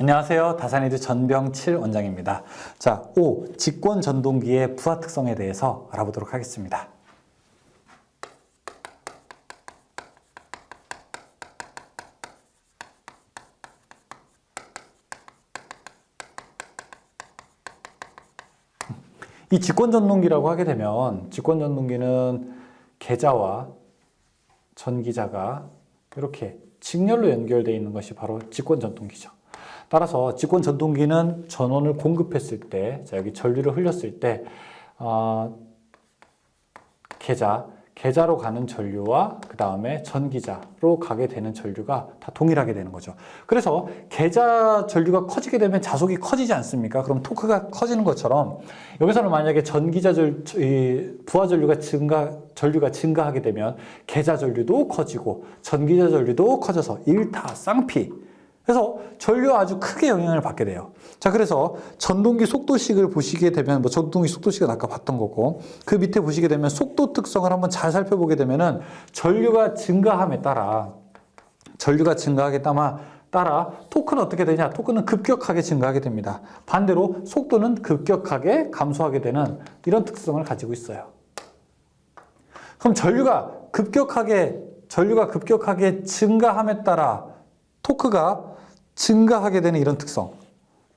안녕하세요. 다산이드 전병칠 원장입니다. 자, 5. 직권 전동기의 부하 특성에 대해서 알아보도록 하겠습니다. 이 직권 전동기라고 하게 되면 직권 전동기는 계좌와 전기자가 이렇게 직렬로 연결되어 있는 것이 바로 직권 전동기죠. 따라서 직권 전동기는 전원을 공급했을 때, 자 여기 전류를 흘렸을 때, 어, 계좌, 계좌로 가는 전류와 그 다음에 전기자로 가게 되는 전류가 다 동일하게 되는 거죠. 그래서 계좌 전류가 커지게 되면 자속이 커지지 않습니까? 그럼 토크가 커지는 것처럼 여기서는 만약에 전기자 전이 부하 전류가 증가 전류가 증가하게 되면 계좌 전류도 커지고 전기자 전류도 커져서 일타 쌍피 그래서 전류가 아주 크게 영향을 받게 돼요. 자, 그래서 전동기 속도식을 보시게 되면, 뭐 전동기 속도식은 아까 봤던 거고, 그 밑에 보시게 되면 속도 특성을 한번 잘 살펴보게 되면은 전류가 증가함에 따라, 전류가 증가하게 따라, 따라 토크는 어떻게 되냐? 토크는 급격하게 증가하게 됩니다. 반대로 속도는 급격하게 감소하게 되는 이런 특성을 가지고 있어요. 그럼 전류가 급격하게, 전류가 급격하게 증가함에 따라 토크가 증가하게 되는 이런 특성.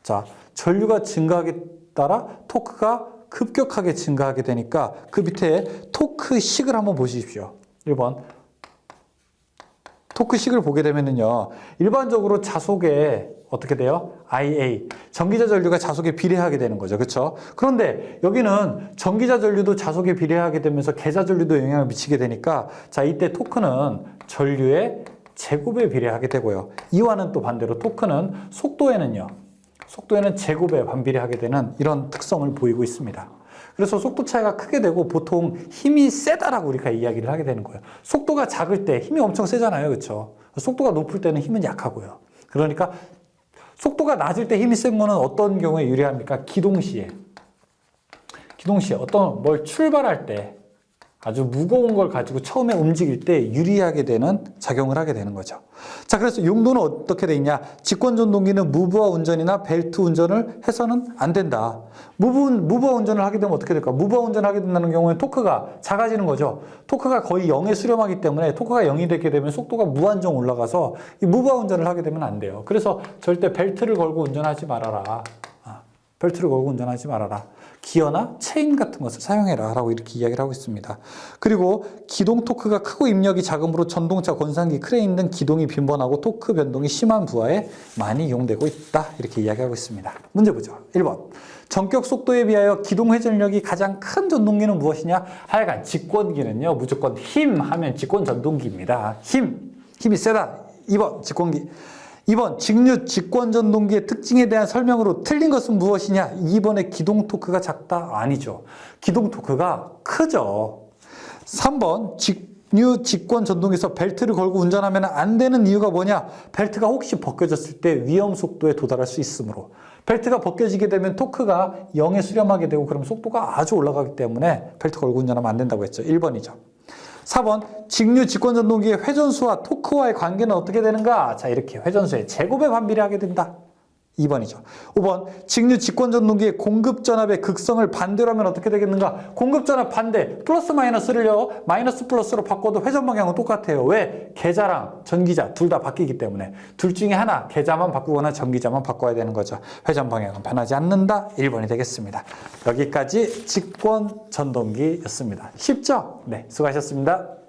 자, 전류가 증가하게 따라 토크가 급격하게 증가하게 되니까 그 밑에 토크식을 한번 보십시오. 1번. 토크식을 보게 되면은요. 일반적으로 자속에 어떻게 돼요? IA. 전기자 전류가 자속에 비례하게 되는 거죠. 그렇죠? 그런데 여기는 전기자 전류도 자속에 비례하게 되면서 계자 전류도 영향을 미치게 되니까 자, 이때 토크는 전류의 제곱에 비례하게 되고요. 이와는 또 반대로 토크는 속도에는요. 속도에는 제곱에 반비례하게 되는 이런 특성을 보이고 있습니다. 그래서 속도 차이가 크게 되고 보통 힘이 세다라고 우리가 이야기를 하게 되는 거예요. 속도가 작을 때 힘이 엄청 세잖아요. 그렇죠? 속도가 높을 때는 힘은 약하고요. 그러니까 속도가 낮을 때 힘이 센 거는 어떤 경우에 유리합니까? 기동 시에. 기동 시에 어떤 뭘 출발할 때 아주 무거운 걸 가지고 처음에 움직일 때 유리하게 되는 작용을 하게 되는 거죠. 자, 그래서 용도는 어떻게 돼 있냐? 직권 전동기는 무브화 운전이나 벨트 운전을 해서는 안 된다. 무브, 무브화 운전을 하게 되면 어떻게 될까? 무브화 운전을 하게 된다는 경우에 토크가 작아지는 거죠. 토크가 거의 0에 수렴하기 때문에 토크가 0이 되게 되면 속도가 무한정 올라가서 이 무브화 운전을 하게 되면 안 돼요. 그래서 절대 벨트를 걸고 운전하지 말아라. 아, 벨트를 걸고 운전하지 말아라. 기어나 체인 같은 것을 사용해라 라고 이렇게 이야기를 하고 있습니다. 그리고 기동 토크가 크고 입력이 작음으로 전동차, 권상기, 크레인 등 기동이 빈번하고 토크 변동이 심한 부하에 많이 이용되고 있다 이렇게 이야기하고 있습니다. 문제 보죠. 1번 전격 속도에 비하여 기동 회전력이 가장 큰 전동기는 무엇이냐? 하여간 직권기는요 무조건 힘 하면 직권 전동기입니다. 힘, 힘이 세다. 2번 직권기 2번 직류 직권 전동기의 특징에 대한 설명으로 틀린 것은 무엇이냐? 2번의 기동 토크가 작다? 아니죠. 기동 토크가 크죠. 3번 직류 직권 전동기에서 벨트를 걸고 운전하면 안 되는 이유가 뭐냐? 벨트가 혹시 벗겨졌을 때 위험 속도에 도달할 수 있으므로 벨트가 벗겨지게 되면 토크가 0에 수렴하게 되고 그럼 속도가 아주 올라가기 때문에 벨트 걸고 운전하면 안 된다고 했죠. 1번이죠. 4번 직류 직권 전동기의 회전수와 토크와의 관계는 어떻게 되는가? 자 이렇게 회전수의 제곱에 반비례하게 된다. 2번이죠. 5번 직류 직권 전동기의 공급 전압의 극성을 반대로 하면 어떻게 되겠는가? 공급 전압 반대 플러스 마이너스를요 마이너스 플러스로 바꿔도 회전 방향은 똑같아요. 왜? 계좌랑 전기자 둘 다 바뀌기 때문에 둘 중에 하나 계좌만 바꾸거나 전기자만 바꿔야 되는 거죠. 회전 방향은 변하지 않는다. 1번이 되겠습니다. 여기까지 직권 전동기였습니다. 쉽죠? 네, 수고하셨습니다.